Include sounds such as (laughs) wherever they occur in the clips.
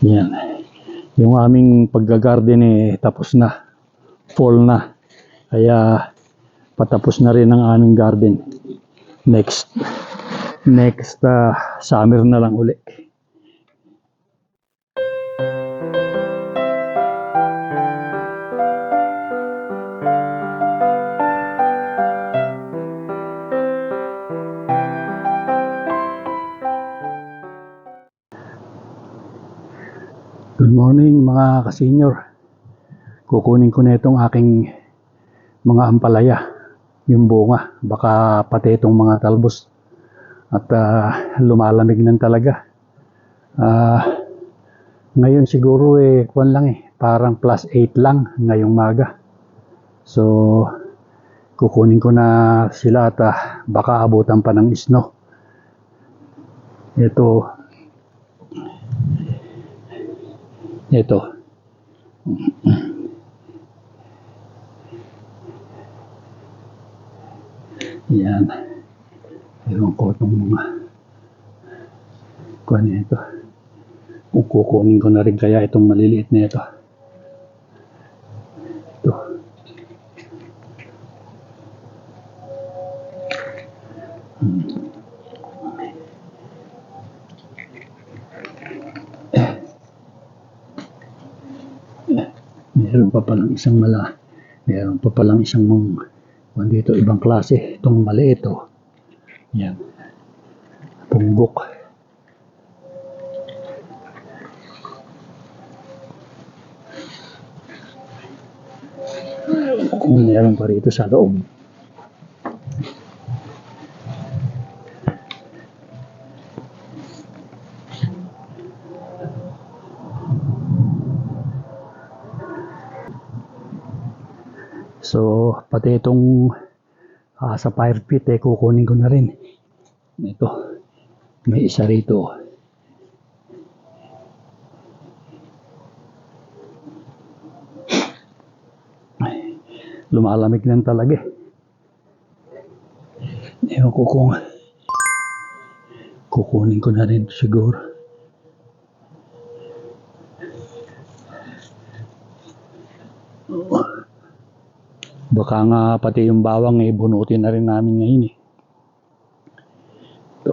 Yan. Yung aming paggagarden eh tapos na. Fall na. Kaya patapos na rin ang aming garden. Next next ah, summer na lang uli. Mga ka-senior. Kukunin ko na itong aking mga ampalaya, yung bunga. Baka pati itong mga talbos. At ah, lumalamig na talaga. Ah, ngayon siguro eh, kwan lang eh, parang plus 8 lang ngayong maga. So, kukunin ko na sila at ah, baka abutan pa ng isno. Ito, ito. Yan. Ewan ko itong mga kuha na ito. Kung ko na rin kaya itong maliliit na. Ito. Hmm. Meron pa palang isang mala. Meron pa palang isang mong kung dito ibang klase. Itong maliit oh. Yan. Punggok. Kung meron pa rito sa loob. So, pati itong ah, sa fire pit, eh, kukunin ko na rin. Ito, may isa rito. Lumalamig lang talaga eh. Ewan ko kung kukunin ko na rin siguro. Baka nga pati yung bawang eh, bunutin na rin namin ngayon eh. Ito.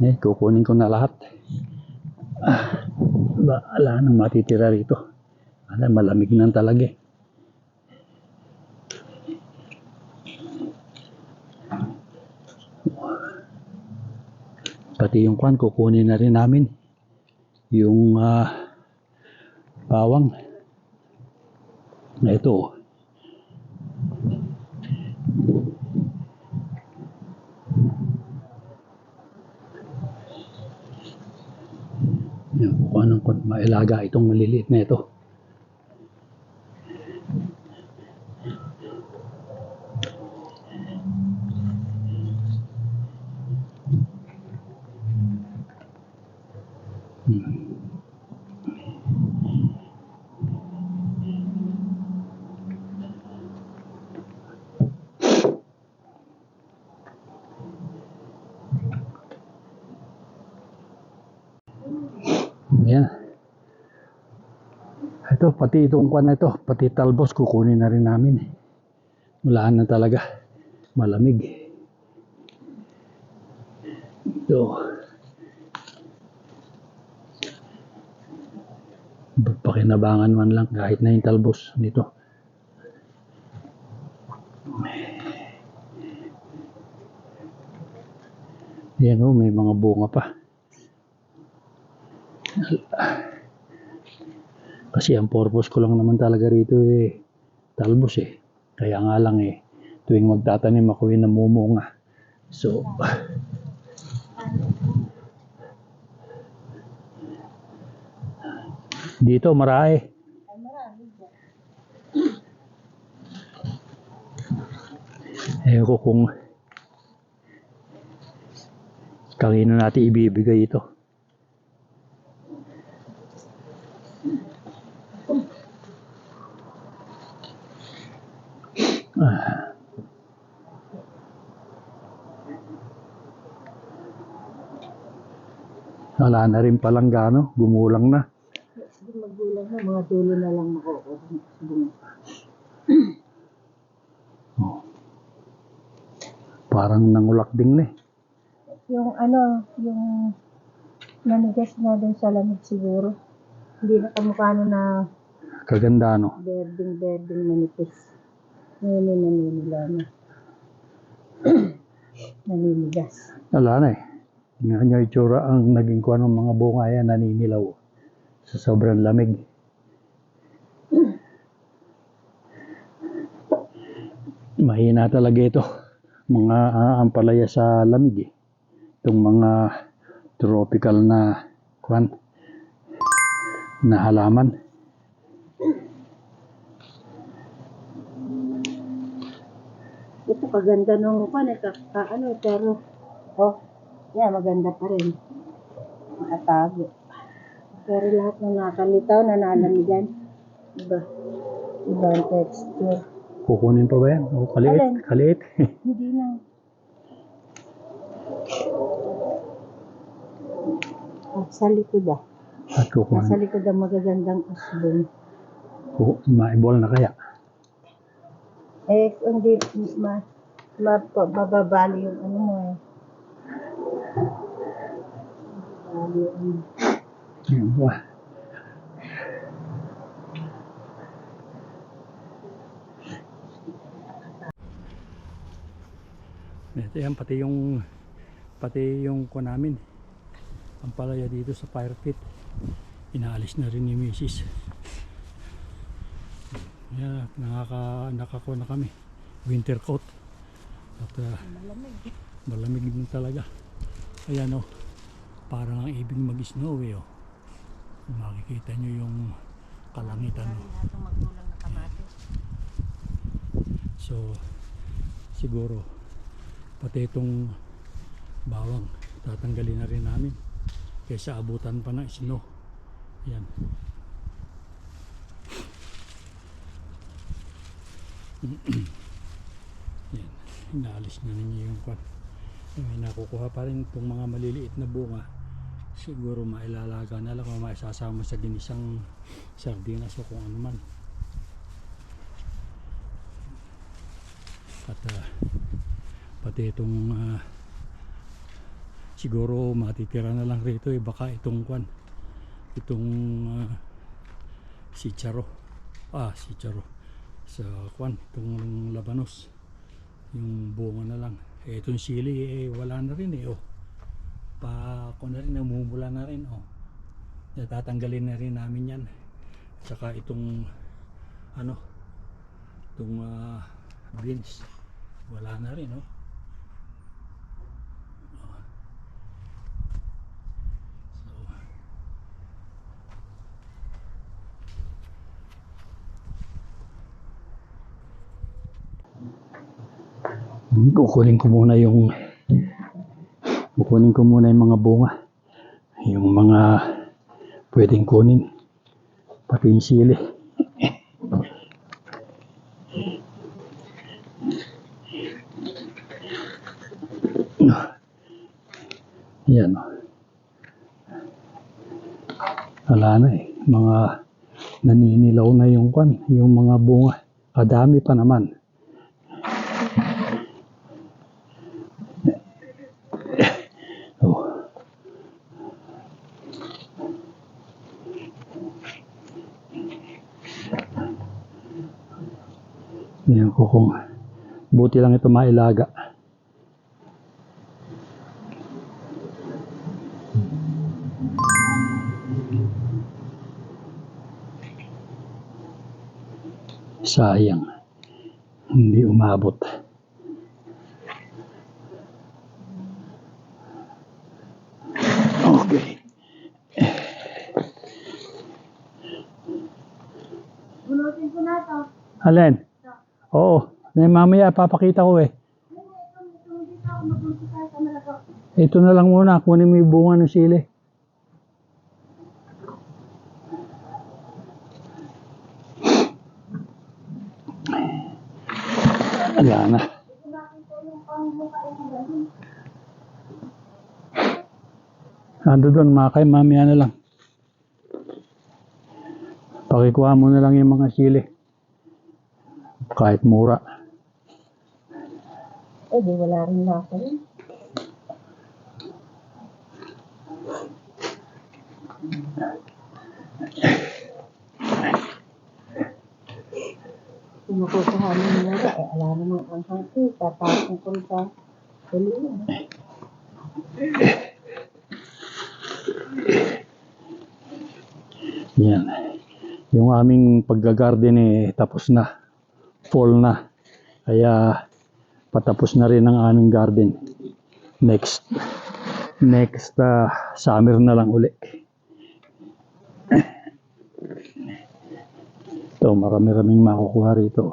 Eh, kukunin ko na lahat. Ah, ba, ala nang matitira rito. Ala, malamig na talaga eh. Pati yung kwan kukunin na rin namin yung ah, bawang na ito. Yung kung anong kung mailaga itong maliliit na ito Yan. Ito, pati itong kwan na ito, pati talbos kukunin na rin namin. Wala na talaga. Malamig. Ito. Pakinabangan man lang kahit na yung talbos nito. Yan o, may mga bunga pa. Kasi ang purpose ko lang naman talaga rito eh, talbos eh. Kaya nga lang eh, tuwing magtatanim ako yung namumunga. So, dito marami. Ewan ko kung kanino natin ibibigay ito. Wala na rin palang gano, gumulang na. Magulang na, mga dulo na lang makukuha bunga. Parang nangulak din na eh. Yung ano, yung nanigas na dun sa lamig siguro. Hindi na kamukha na na Kaganda no. berding-berding manipis. Ngayon ay naninila na. (clears throat) Naninigas. Wala na eh. Tingnan nyo itsura ang naging kuha ng mga bunga yan, naninilaw. Sa sobrang lamig. Mahina talaga ito. Mga ah, ampalaya sa lamig eh. Itong mga tropical na kuan na halaman. Ito kaganda nung pa, ano, pero, oh, yeah, maganda pa rin. Nakatago. Pero lahat ng nakalitaw, nananamigan. Iba. Iba ang texture. Kukunin pa ba yan? O kaliit? Alin? Kaliit. (laughs) Hindi na. At sa likod ah. At kukunin. likod ang magagandang asbong. Kuku- Maibol na kaya. Eh, hindi ma, ma, mababali yung ano mo eh. Mababali yung Yan ba? Ito yan, pati yung pati yung ko namin ang palaya dito sa fire pit inaalis na rin ni Mrs. Yeah, nakaka nakako na kami winter coat at uh, malamig. malamig din talaga ayan o parang ang ibig mag snow eh oh. makikita nyo yung kalangitan oh. Kamatis. so siguro pati itong bawang tatanggalin na rin namin kaysa abutan pa ng snow yan (clears throat) yan inaalis na ninyo yung kwan may nakukuha pa rin itong mga maliliit na bunga siguro mailalaga na lang o maisasama sa ginisang sardinas o kung ano man. At ah, pati itong ah, siguro matitira na lang rito eh baka itong kwan itong uh, si Charo. Ah si Charo. Sa kwan itong labanos yung bunga na lang. Eh itong sili eh wala na rin eh oh pa ako na rin namumula na rin oh. Natatanggalin na rin namin yan. Saka itong ano itong ah, beans wala na rin oh. So Hmm, kukunin ko muna yung kukunin ko muna yung mga bunga. Yung mga pwedeng kunin. Pati yung sili. Yan. Wala na eh. Mga naninilaw na yung kwan yung mga bunga. Kadami pa naman Oh. Yan ko kung buti lang ito mailaga. Sayang. Hindi umabot. Okay. Alin? Oo. Na mamaya papakita ko eh. Ito na lang muna. Kunin mo yung bunga ng sili. Wala na. Ando doon, mga kay, mamaya na lang. Pakikuha mo na lang yung mga sili. Kahit mura. Eh, di wala rin na ako. Kung makukuhanin nila na, eh, alam naman ang hati, tatapon ko sa huli. Yan. Yung aming paggagarden eh, tapos na. Fall na. Kaya patapos na rin ang aming garden. Next next ah, summer na lang uli. Ito, marami-raming makukuha rito.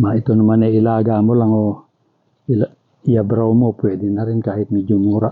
Ma, ito naman ay ilaga mo lang o ila, iabraw mo, pwede na rin kahit medyo mura.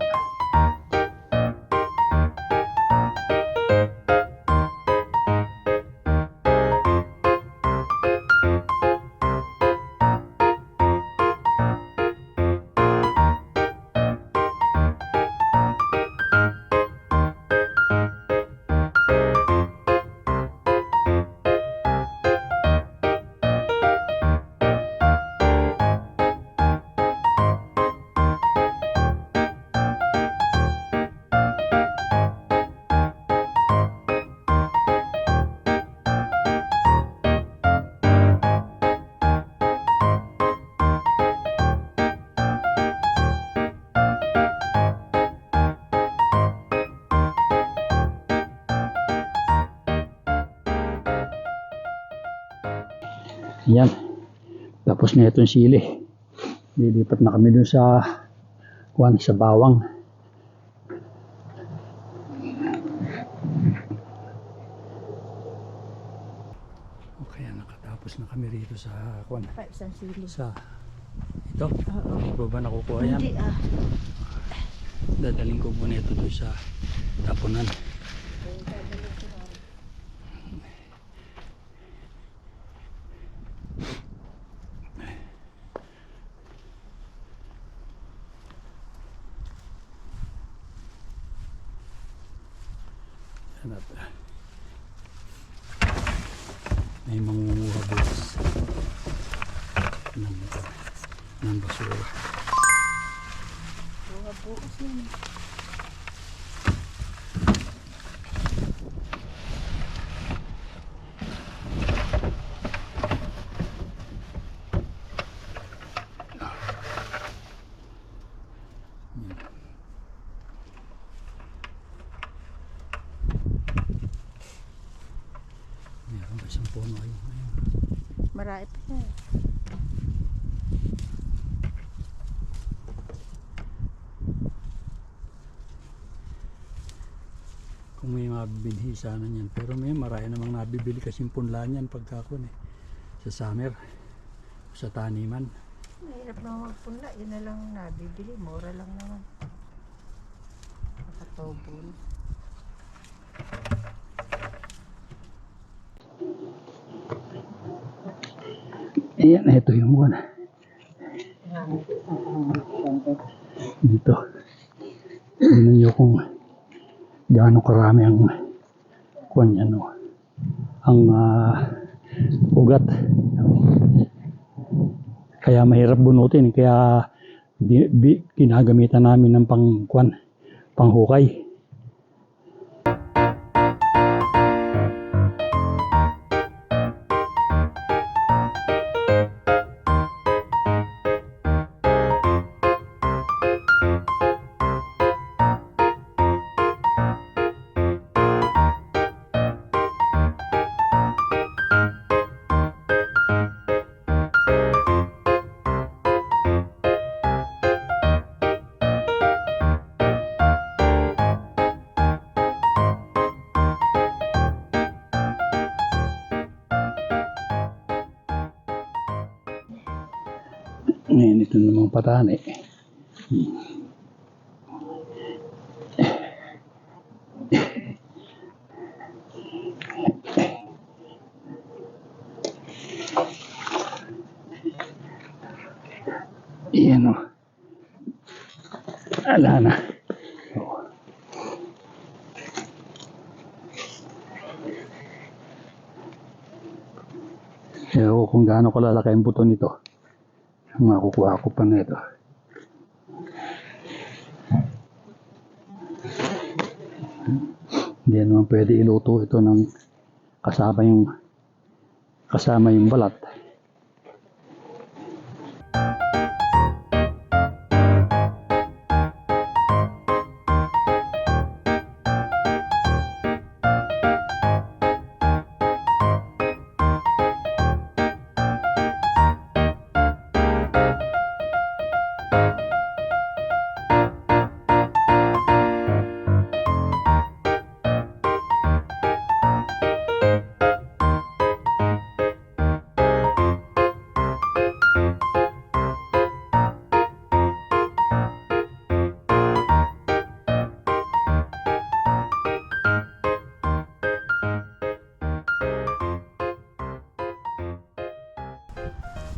Yan. Tapos na itong sili. Lilipat na kami dun sa kuan sa bawang. Okay, nakatapos na kami rito sa kuan isang sili. sa ito. Oo. Hindi ba nakukuha yan? Hindi ah. Dadaling ko muna ito doon sa tapunan. Hanap. May mangunguha bukas ng, ng basura. Buha bukas yan. Meron ba isang puno ayun? ayun. Marami pa yan. Kung may mabibili sana niyan. Pero may marami namang nabibili kasi punla niyan pagkakon eh. Sa summer. Sa taniman. Mahirap na magpunla. Yun na lang ang nabibili. Mura lang naman. Nakatobol. Ayan, ito yung one. Dito. Tingnan nyo kung gaano karami ang kwan ano, ang ah, ugat. Kaya mahirap bunutin. Kaya di, ginagamitan namin ng pang kwan, panghukay. Namang patani. Iyan o. Ala na. Ewan ko kung gaano kalalaki ang buto nito. Makukuha ko pa nito. Hindi naman pwede iluto ito ng kasama yung kasama yung balat.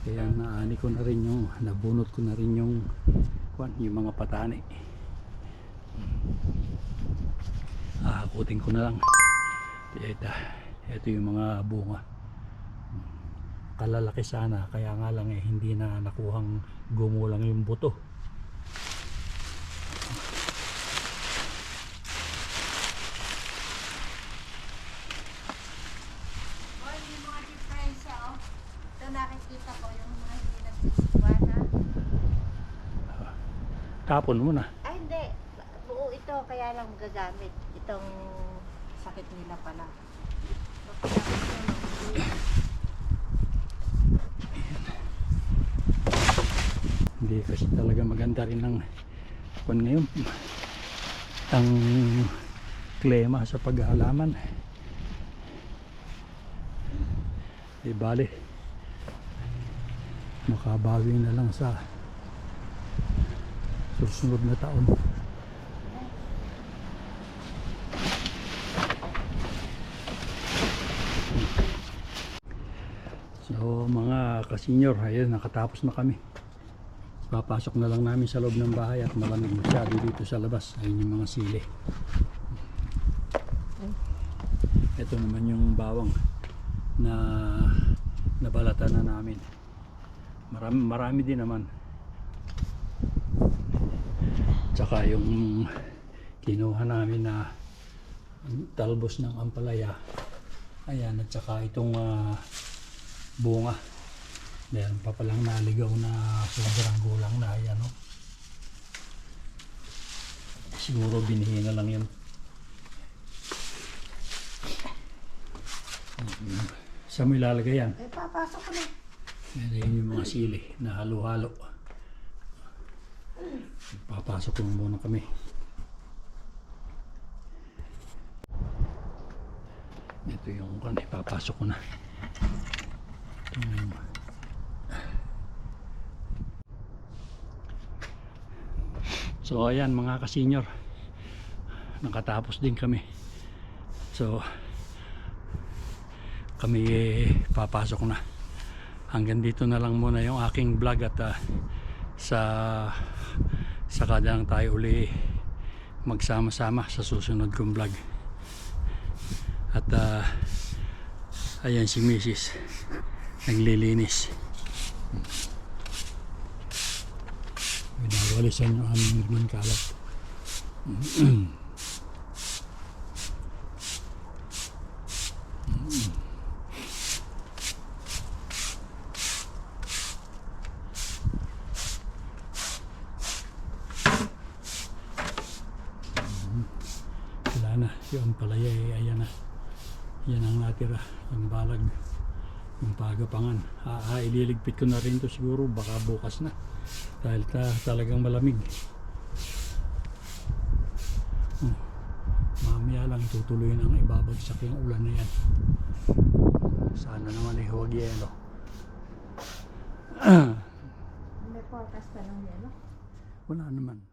Kaya naani ko na rin yung, nabunot ko na rin yung, yung mga patani. Aakutin ko na lang. Ito, ito yung mga bunga. Kalalaki sana, kaya nga lang eh, hindi na nakuhang gumulang yung buto. O, yung mga diferensya, oh. Ito nakikita ko yung mga hindi nagsisikwana. Tapon mo na. Ay, hindi. Buo ito, kaya lang gagamit. Itong sakit nila pala. Hindi kasi talaga maganda rin ng kwan ngayon. Ang klema sa paghahalaman. Di bali. Makabawi na lang sa susunod na taon. So mga kasenyor, ayun nakatapos na kami. Papasok na lang namin sa loob ng bahay at malamig masyado dito sa labas. Ayun yung mga sili. Ito naman yung bawang na nabalatan na namin. Marami, marami din naman. Tsaka yung kinuha namin na talbos ng ampalaya. Ayan, at saka itong ah, bunga. Meron pa palang naligaw na sobrang gulang na yan. No? Siguro binihi na lang yun. Saan mo ilalagay yan? Eh, papasok ko na. Yan yung mga sili na halo-halo. Papasok ko muna kami. Ito yung kan, papasok ko na. Ito yung So ayan mga kasenyor Nakatapos din kami So Kami eh, papasok na Hanggang dito na lang muna yung aking vlog at ah, Sa Saka lang tayo uli Magsama-sama sa susunod kong vlog At ah, Ayan si Mrs. Naglilinis Winawalisan yung aming kalat. (clears throat) Wala na. Yung palaya eh, ayan na. Yan ang natira. Yung balag. Yung pagapangan. Ah, ah, ililigpit ko na rin to siguro. Baka bukas na. Dahil ta, talagang malamig. Oh, mamaya lang tutuloy ang ibabagsak yung ulan na yan. Sana naman eh huwag yelo. (clears throat) May forecast pa ng yelo. Wala naman.